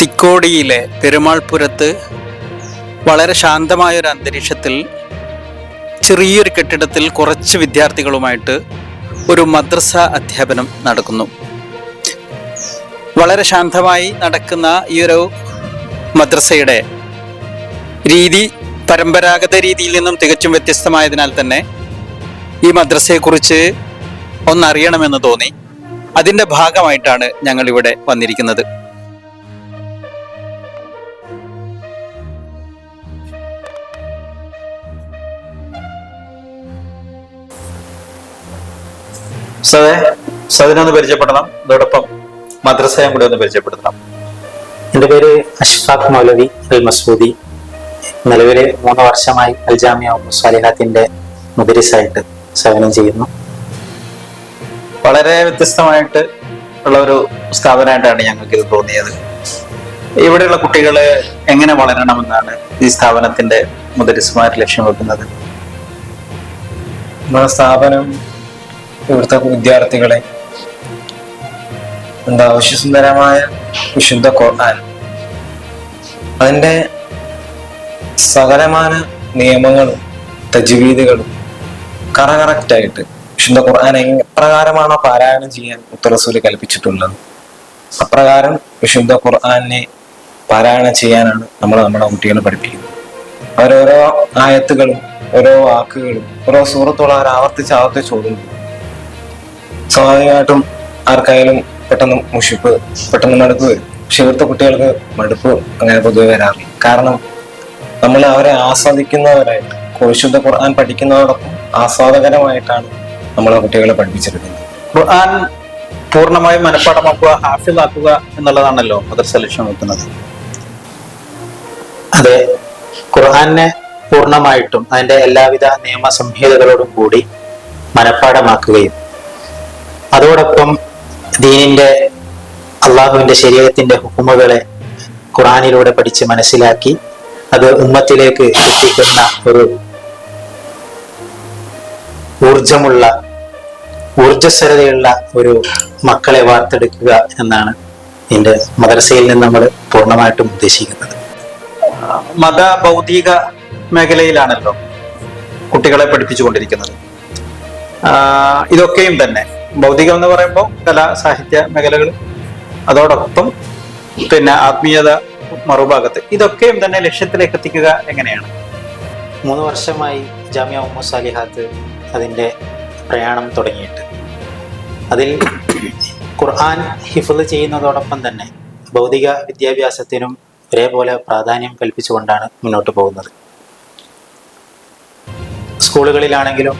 തിക്കോടിയിലെ പെരുമാൾപുരത്ത് വളരെ ശാന്തമായ ഒരു അന്തരീക്ഷത്തിൽ ചെറിയൊരു കെട്ടിടത്തിൽ കുറച്ച് വിദ്യാർത്ഥികളുമായിട്ട് ഒരു മദ്രസ അധ്യാപനം നടക്കുന്നു. വളരെ ശാന്തമായി നടക്കുന്ന ഈ ഒരു മദ്രസയുടെ രീതി പരമ്പരാഗത രീതിയിൽ നിന്നും തികച്ചും വ്യത്യസ്തമായതിനാൽ തന്നെ ഈ മദ്രസയെക്കുറിച്ച് ഒന്നറിയണമെന്ന് തോന്നി. അതിന്റെ ഭാഗമായിട്ടാണ് ഞങ്ങളിവിടെ വന്നിരിക്കുന്നത്. സതെ സതിനെ ഒന്ന് പരിചയപ്പെടണം. അതോടൊപ്പം മദ്രസയും കൂടെ ഒന്ന് പരിചയപ്പെടുത്തണം എന്റെ പേര് അഷ്ഫാഖ് മൗലവി അൽ മസൂദി നിലവിൽ മൂന്ന് വർഷമായി അൽ ജാമിയ സ്വാലിഹാത്തിന്റെ മുദരിസായിട്ട് സേവനം ചെയ്യുന്നു. വളരെ വ്യത്യസ്തമായിട്ട് ഉള്ള ഒരു സ്ഥാപനമായിട്ടാണ് ഞങ്ങൾക്ക് ഇത് തോന്നിയത്. ഇവിടെയുള്ള കുട്ടികളെ എങ്ങനെ വളരണമെന്നാണ് ഈ സ്ഥാപനത്തിന്റെ മുദരിസുമാർ ലക്ഷ്യം വെക്കുന്നത്? നമ്മുടെ സ്ഥാപനം ഇവിടുത്തെ വിദ്യാർത്ഥികളെ. എന്താ വിശ്വസുന്ദരമായ വിശുദ്ധ ഖുർആൻ. അതിന്റെ സകലമാന നിയമങ്ങളും തജ്വീദുകളും കറ കറക്റ്റായിട്ട് വിശുദ്ധ ഖുർആൻ എപ്രകാരമാണോ പാരായണം ചെയ്യാൻ ഉത്തരസൂൽ കൽപ്പിച്ചിട്ടുള്ളത്? അപ്രകാരം വിശുദ്ധ ഖുർആനെ പാരായണം ചെയ്യാനാണ് നമ്മൾ നമ്മുടെ കുട്ടികളെ പഠിപ്പിക്കുന്നത്. അവരോരോ ആയത്തുകളും ഓരോ വാക്കുകളും ഓരോ സുഹൃത്തുള്ള അവർ ആവർത്തിച്ച് ആവർത്തിച്ച് ഓടുന്നു സ്വാഭാവികമായിട്ടും ആർക്കായാലും പെട്ടെന്ന് മുഷിപ്പ് പെട്ടെന്ന് മടുപ്പ് വരും. പക്ഷെ ഇവിടുത്തെ കുട്ടികൾക്ക് മടുപ്പ് അങ്ങനെ പൊതുവെ വരാറില്ല. കാരണം നമ്മൾ അവരെ ആസ്വദിക്കുന്നവരായിട്ട് കോശുദ്ധ ഖുർആൻ പഠിക്കുന്നതോടൊപ്പം ആസ്വാദകരമായിട്ടാണ് നമ്മൾ ആ കുട്ടികളെ പഠിപ്പിച്ചെടുക്കുന്നത്. ഖുർആൻ പൂർണമായും മനഃപ്പാടമാക്കുക ഹാഫിലാക്കുക എന്നുള്ളതാണല്ലോ മദർസ ലക്ഷ്യം വെക്കുന്നത്. അതെ ഖുർആനെ പൂർണമായിട്ടും അതിന്റെ എല്ലാവിധ നിയമസംഹിതകളോടും കൂടി മനഃപ്പാടമാക്കുകയും അതോടൊപ്പം ദീനിന്റെ അള്ളാഹുവിന്റെ ശരീരത്തിന്റെ ഹുക്കുമുകളെ ഖുറാനിലൂടെ പഠിച്ച് മനസ്സിലാക്കി അത് ഉമ്മത്തിലേക്ക് എത്തിക്കുന്ന ഒരു ഊർജമുള്ള ഊർജസ്വരതയുള്ള ഒരു മക്കളെ വാർത്തെടുക്കുക എന്നാണ് ഇതിന്റെ മദ്രസയിൽ നിന്ന് നമ്മൾ പൂർണമായിട്ടും ഉദ്ദേശിക്കുന്നത്. മത ഭൗതിക മേഖലയിലാണല്ലോ കുട്ടികളെ പഠിപ്പിച്ചുകൊണ്ടിരിക്കുന്നത്. ഇതൊക്കെയും തന്നെ. ഭൗതികം എന്ന് പറയുമ്പോൾ കലാ സാഹിത്യ മേഖലകൾ അതോടൊപ്പം പിന്നെ ആത്മീയത മറുഭാഗത്ത്. ഇതൊക്കെയും തന്നെ ലക്ഷ്യത്തിലേക്ക് എത്തിക്കുക എങ്ങനെയാണ്? മൂന്ന് വർഷമായി ജാമ്യ ഉമ്മു സാലിഹാത്ത് അതിന്റെ പ്രയാണം തുടങ്ങിയിട്ട്. അതിൽ ഖുർആൻ ഹിഫ്ള് ചെയ്യുന്നതോടൊപ്പം തന്നെ ഭൗതിക വിദ്യാഭ്യാസത്തിനും ഒരേപോലെ പ്രാധാന്യം കൽപ്പിച്ചുകൊണ്ടാണ് മുന്നോട്ട് പോകുന്നത്. സ്കൂളുകളിലാണെങ്കിലും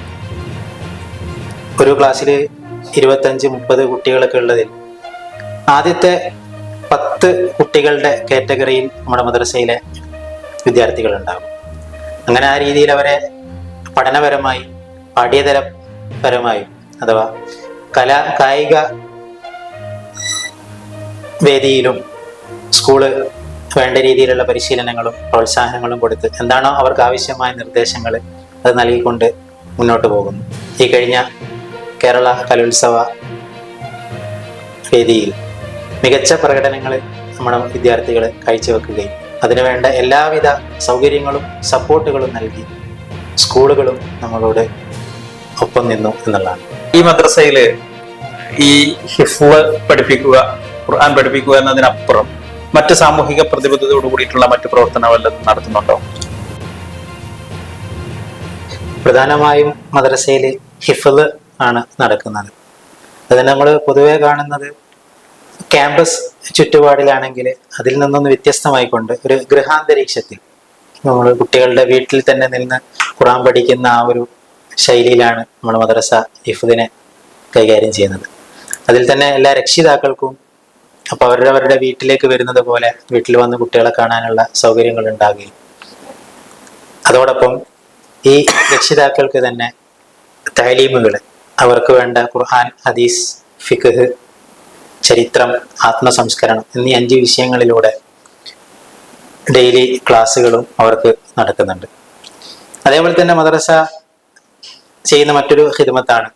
ഒരു ക്ലാസ്സിൽ ഇരുപത്തഞ്ച് മുപ്പത് കുട്ടികളൊക്കെ ഉള്ളതിൽ ആദ്യത്തെ പത്ത് കുട്ടികളുടെ കാറ്റഗറിയിൽ നമ്മുടെ മദ്രസയിലെ വിദ്യാർത്ഥികൾ ഉണ്ടാകും അങ്ങനെ ആ രീതിയിൽ അവരെ പഠനപരമായി പാഠ്യേതരപരമായും അഥവാ കല കായിക വേദിയിലും സ്കൂൾ വേണ്ട രീതിയിലുള്ള പരിശീലനങ്ങളും പ്രോത്സാഹനങ്ങളും കൊടുത്ത് എന്താണോ അവർക്ക് ആവശ്യമായ നിർദ്ദേശങ്ങൾ അത് നൽകിക്കൊണ്ട് മുന്നോട്ട് പോകുന്നു. ഈ കഴിഞ്ഞ കേരള കലോത്സവ വേദിയിൽ മികച്ച പ്രകടനങ്ങൾ നമ്മുടെ വിദ്യാർത്ഥികൾ കാഴ്ചവെക്കുകയും അതിനുവേണ്ട എല്ലാവിധ സൗകര്യങ്ങളും സപ്പോർട്ടുകളും നൽകി സ്കൂളുകളും നമ്മളോട് ഒപ്പം നിന്നു എന്നുള്ളതാണ്. ഈ മദ്രസയിൽ ഈ ഹിഫ്ള് പഠിപ്പിക്കുക ഖുർആൻ പഠിപ്പിക്കുക എന്നതിനപ്പുറം മറ്റ് സാമൂഹിക പ്രതിബദ്ധതയോട് കൂടിയിട്ടുള്ള മറ്റു പ്രവർത്തനം വല്ലതും നടത്തുന്നുണ്ടോ? പ്രധാനമായും മദ്രസയിൽ ഹിഫ്ള് ആണ് നടക്കുന്നത്. അത് നമ്മൾ പൊതുവെ കാണുന്നത് ക്യാമ്പസ് ചുറ്റുപാടിലാണെങ്കിൽ അതിൽ നിന്നൊന്ന് വ്യത്യസ്തമായിക്കൊണ്ട് ഒരു ഗൃഹാന്തരീക്ഷത്തിൽ നമ്മൾ കുട്ടികളുടെ വീട്ടിൽ തന്നെ നിന്ന് ഖുറാൻ പഠിക്കുന്ന ആ ഒരു ശൈലിയിലാണ് നമ്മൾ മദ്രസ ഇഫുദിനെ കൈകാര്യം ചെയ്യുന്നത്. അതിൽ തന്നെ എല്ലാ രക്ഷിതാക്കൾക്കും അപ്പൊ അവരവരുടെ വീട്ടിലേക്ക് വരുന്നത് പോലെ വീട്ടിൽ വന്ന് കുട്ടികളെ കാണാനുള്ള സൗകര്യങ്ങൾ ഉണ്ടാകുകയും. അതോടൊപ്പം ഈ രക്ഷിതാക്കൾക്ക് തന്നെ താലീമുകൾ അവർക്ക് വേണ്ട ഖുർആൻ ഹദീസ് ഫിഖ് ചരിത്രം ആത്മസംസ്കരണം എന്നീ അഞ്ച് വിഷയങ്ങളിലൂടെ ഡെയിലി ക്ലാസ്സുകളും അവർക്ക് നടക്കുന്നുണ്ട്. അതേപോലെ തന്നെ മദ്രസ ചെയ്യുന്ന മറ്റൊരു ഹിദമത്താണ്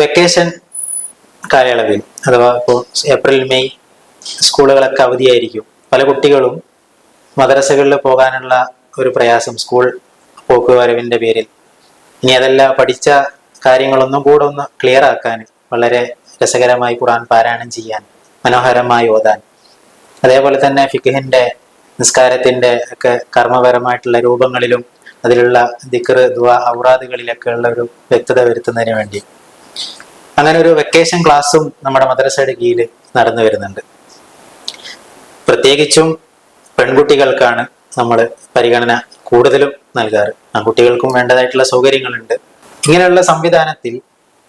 വെക്കേഷൻ കാലയളവിൽ അഥവാ ഇപ്പോൾ ഏപ്രിൽ മെയ് സ്കൂളുകളൊക്കെ അവധിയായിരിക്കും. പല കുട്ടികളും മദ്രസകളിൽ പോകാനുള്ള ഒരു പ്രയാസം സ്കൂൾ പോക്കുവരവിന്റെ പേരിൽ. ഇനി അതെല്ലാം പഠിച്ച കാര്യങ്ങളൊന്നും കൂടെ ഒന്ന് ക്ലിയർ ആക്കാൻ വളരെ രസകരമായി ഖുറാൻ പാരായണം ചെയ്യാൻ മനോഹരമായി ഓതാൻ. അതേപോലെ തന്നെ ഫിഖിന്റെ നിസ്കാരത്തിന്റെ ഒക്കെ കർമ്മപരമായിട്ടുള്ള രൂപങ്ങളിലും അതിലുള്ള ദിക്ർ ദുവ ഔറാദുകളിലൊക്കെ ഉള്ള ഒരു വ്യക്തത വരുത്തുന്നതിന് വേണ്ടി. അങ്ങനെ ഒരു വെക്കേഷൻ ക്ലാസ്സും നമ്മുടെ മദ്രസയുടെ കീഴിൽ നടന്നു വരുന്നുണ്ട്. പ്രത്യേകിച്ചും പെൺകുട്ടികൾക്കാണ് നമ്മൾ പരിഗണന കൂടുതലും നൽകാറ്. കുട്ടികൾക്കും വേണ്ടതായിട്ടുള്ള സൗകര്യങ്ങളുണ്ട്. ഇങ്ങനെയുള്ള സംവിധാനത്തിൽ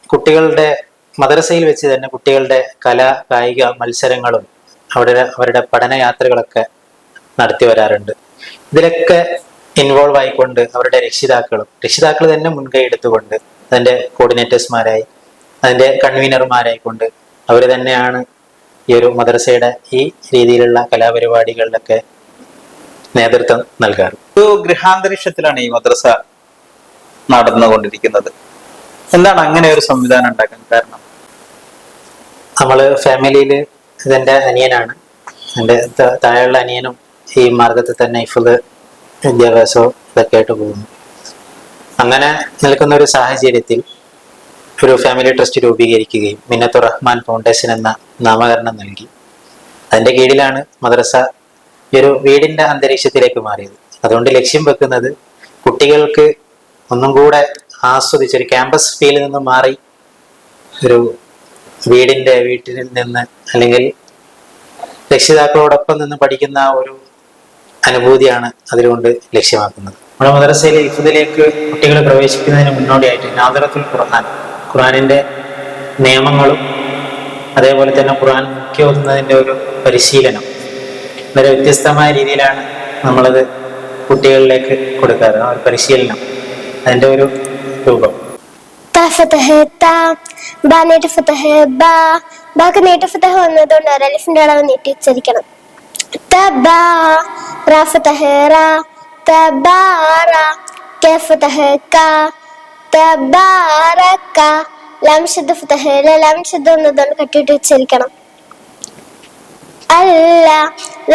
കുട്ടികളുടെ മദ്രസയിൽ വെച്ച് തന്നെ കുട്ടികളുടെ കല കായിക മത്സരങ്ങളും അവിടെ അവരുടെ പഠനയാത്രകളൊക്കെ നടത്തി വരാറുണ്ട്. ഇതിലൊക്കെ ഇൻവോൾവ് ആയിക്കൊണ്ട് അവരുടെ രക്ഷിതാക്കളും രക്ഷിതാക്കൾ തന്നെ മുൻകൈ എടുത്തുകൊണ്ട് അതിന്റെ കോർഡിനേറ്റേഴ്സ്മാരായി അതിന്റെ കൺവീനർമാരായിക്കൊണ്ട് അവർ തന്നെയാണ് ഈ ഒരു മദ്രസയുടെ ഈ രീതിയിലുള്ള കലാപരിപാടികളിലൊക്കെ നേതൃത്വം നൽകാറ്. ഒരു ഗൃഹാന്തരീക്ഷത്തിലാണ് ഈ മദ്രസ നടന്നുകൊണ്ടിരിക്കുന്നത്. എന്താണ് അങ്ങനെ ഒരു സംവിധാനം ഉണ്ടാക്കാൻ കാരണം? നമ്മൾ ഫാമിലിയിൽ ഇതെന്റെ അനിയനാണ്. എന്റെ താഴെയുള്ള അനിയനും ഈ മാർഗത്തിൽ തന്നെ ഇഫുൾ വിദ്യാഭ്യാസവും ഇതൊക്കെ ആയിട്ട് പോകുന്നു. അങ്ങനെ നിൽക്കുന്ന ഒരു സാഹചര്യത്തിൽ ഒരു ഫാമിലി ട്രസ്റ്റ് രൂപീകരിക്കുകയും മിന്നത്തു റഹ്മാൻ ഫൗണ്ടേഷൻ എന്ന നാമകരണം നൽകി. അതിന്റെ കീഴിലാണ് മദ്രസ ഈ ഒരു വീടിന്റെ അന്തരീക്ഷത്തിലേക്ക് മാറിയത്. അതുകൊണ്ട് ലക്ഷ്യം വെക്കുന്നത് കുട്ടികൾക്ക് ഒന്നും കൂടെ ആസ്വദിച്ച് ഒരു ക്യാമ്പസ് ഫീലിൽ നിന്ന് മാറി ഒരു വീടിന്റെ വീട്ടിൽ നിന്ന് അല്ലെങ്കിൽ രക്ഷിതാക്കളോടൊപ്പം നിന്ന് പഠിക്കുന്ന ഒരു അനുഭൂതിയാണ് അതിലുകൊണ്ട് ലക്ഷ്യമാക്കുന്നത്. നമ്മുടെ മദ്രസയിലെ ഇഫുദിലേക്ക് കുട്ടികൾ പ്രവേശിക്കുന്നതിന് മുന്നോടിയായിട്ട് നാദറത്തുൽ ഖുർആൻ ഖുർആനിന്റെ നിയമങ്ങളും അതേപോലെ തന്നെ ഖുർആൻ മുഖ്യോതുന്നതിന്റെ ഒരു പരിശീലനം. വളരെ വ്യത്യസ്തമായ രീതിയിലാണ് നമ്മളത് കുട്ടികളിലേക്ക് കൊടുക്കാറ്. ആ ഒരു പരിശീലനം. അതിന്റെ ഒരു രൂപം. ഉച്ചരിക്കണം. ലാം ല.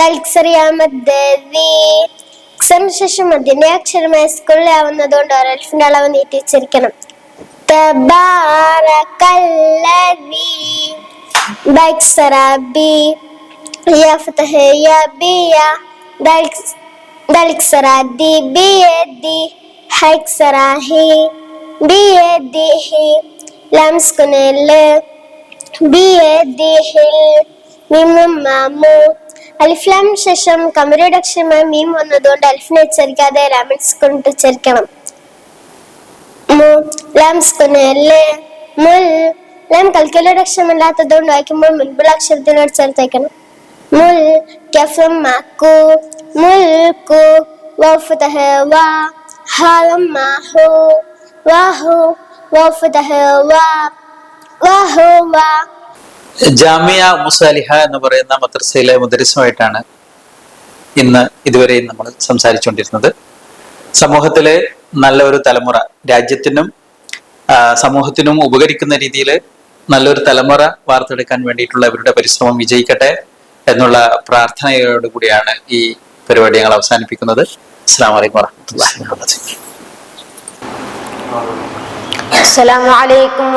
ലൽക്സറിയ മദ്ദി അക്ഷരം ശേഷം മദ്യന്റെ അക്ഷരമായ സ്കൂളിലാവുന്നതുകൊണ്ട് ഒരു അലിഫിന്റെ അളവ് നീട്ടി ഉച്ചരിക്കണം تبارك الذي بكسر بي يفتح يا بيا ذلك سرى دي بيدي حيك سرى هي بيده لمسكن ال بيده ميم മാമു അലിഫ്ലാം ശേഷം കമരയുടെ അക്ഷരമായ മീം വന്നതുകൊണ്ട് അലിഫിനെ ഉച്ചരിക്കാതെ ലാമിൻസ് കൊണ്ട് ഉച്ചരിക്കണം ലാം അക്ഷരമല്ലാത്തതുകൊണ്ട് വായിക്കുമ്പോൾ മുൻപുള്ള അക്ഷരത്തിനോട് ചേർത്തേക്കണം. മുൽ കഫം മാക്കു മുൽക്കു വഫതഹ വ. ഹാലം മാഹു വഹു വഫതഹ വ. വഹു വ. ജാമിയ മുസാലിഹ എന്ന് പറയുന്ന മദ്രസയിലെ മുദരിസുമായിട്ടാണ് ഇന്ന് ഇതുവരെയും നമ്മൾ സംസാരിച്ചുകൊണ്ടിരുന്നത്. സമൂഹത്തിലെ നല്ലൊരു തലമുറ രാജ്യത്തിനും സമൂഹത്തിനും ഉപകരിക്കുന്ന രീതിയിൽ നല്ലൊരു തലമുറ വാർത്തെടുക്കാൻ വേണ്ടിയിട്ടുള്ള ഇവരുടെ പരിശ്രമം വിജയിക്കട്ടെ എന്നുള്ള പ്രാർത്ഥനയോടുകൂടിയാണ് ഈ പരിപാടി ഞങ്ങൾ അവസാനിപ്പിക്കുന്നത്. അസ്സാം വലൈക്കും വാഹമത്തല്ലാ അസ്സലാമലൈക്കും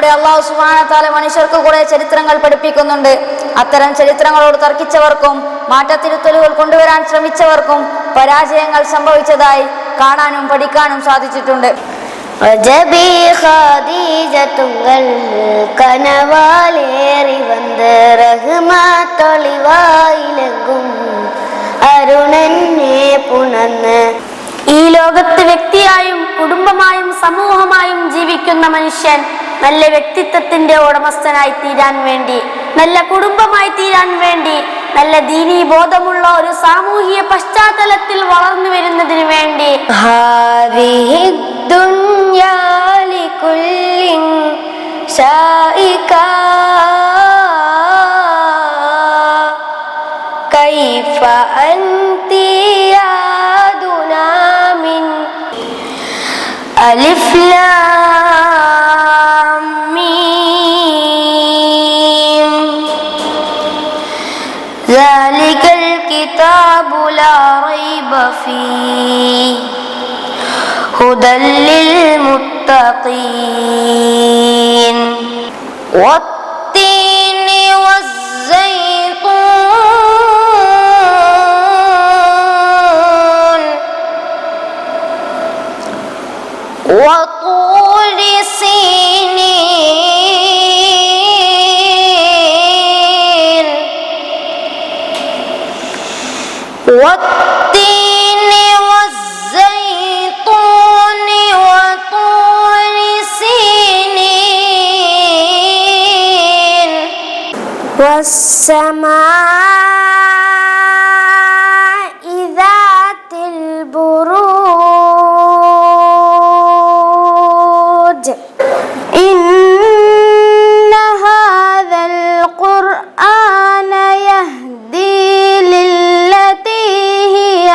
ഖുർആാനിലൂടെ അള്ളാഹു സുബാനത്താല മനുഷ്യർക്ക് കുറെ ചരിത്രങ്ങൾ പഠിപ്പിക്കുന്നുണ്ട്. അത്തരം ചരിത്രങ്ങളോട് തർക്കിച്ചവർക്കും മാറ്റത്തിരുത്തലുകൾ കൊണ്ടുവരാൻ ശ്രമിച്ചവർക്കും പരാജയങ്ങൾ സംഭവിച്ചതായി കാണാനും പഠിക്കാനും സാധിച്ചിട്ടുണ്ട്. അജബി ഖദീജത്തുങ്കൾ കനവാലേറി വന്ന് റഹ്മത്തൊളിവായിലെങ്കും അരുണനെ പുണർന്ന് ഈ ലോകത്ത് വ്യക്തിയായും കുടുംബമായും സമൂഹമായും ജീവിക്കുന്ന മനുഷ്യൻ നല്ല വ്യക്തിത്വത്തിന്റെ ഉടമസ്ഥനായി തീരാൻ വേണ്ടി നല്ല കുടുംബമായി തീരാൻ വേണ്ടി നല്ല ദീനീ ബോധമുള്ള ഒരു സാമൂഹിക പശ്ചാത്തലത്തിൽ വളർന്നു വരുന്നതിന് വേണ്ടി هذه الدنيا لكل شائكا كيف أنت يا دنا من ألف لام ريب فيه. هدى للمتقين. والسماء ذات البروج. إن هذا القرآن يهدي للتي هي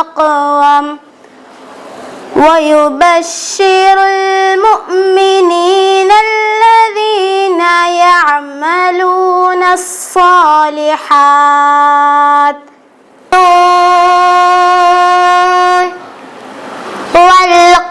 أقوم. ويبشر المؤمنين الذين يعملون الصالحات. والقرآن